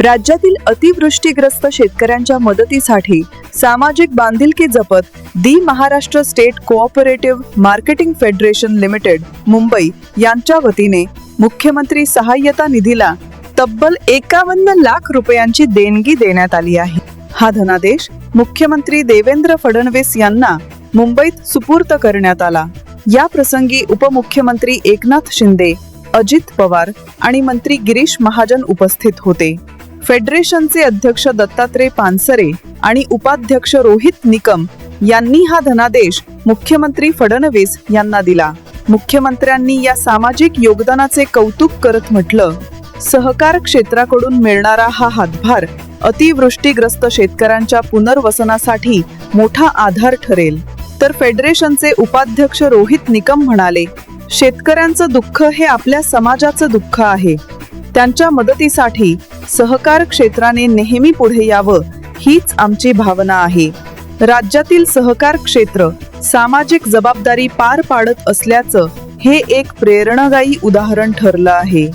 राज्यातील अतिवृष्टीग्रस्त शेतकऱ्यांच्या मदतीसाठी सामाजिक बांधिलकी जपत the Maharashtra state cooperative marketing federation limited Mumbai यांच्या वतीने मुख्यमंत्री सहाय्यता निधीला तब्बल एकावन्न लाख रुपयांची देणगी देण्यात आली आहे. हा धनादेश मुख्यमंत्री देवेंद्र फडणवीस यांना मुंबईत सुपूर्त करण्यात आला. या प्रसंगी उपमुख्यमंत्री एकनाथ शिंदे अजित पवार आणि मंत्री गिरीश महाजन उपस्थित होते. फेडरेशनचे अध्यक्ष दत्तात्रय पानसरे आणि उपाध्यक्ष रोहित निकम यांनी हा धनादेश मुख्यमंत्री फडणवीस यांना दिला. मुख्यमंत्र्यांनी या सामाजिक योगदानाचे कौतुक करत म्हटलं सहकार क्षेत्राकडून मिळणारा हा हातभार अतिवृष्टीग्रस्त शेतकऱ्यांच्या पुनर्वसनासाठी मोठा आधार ठरेल. तर फेडरेशनचे उपाध्यक्ष रोहित निकम म्हणाले शेतकऱ्यांचं दुःख हे आपल्या समाजाचं दुःख आहे. त्यांच्या मदतीसाठी सहकार क्षेत्राने नेहमी पुढे यावं हीच आमची भावना आहे. राज्यातील सहकार क्षेत्र सामाजिक जबाबदारी पार पाडत असल्याचं हे एक प्रेरणादायी उदाहरण ठरलं आहे.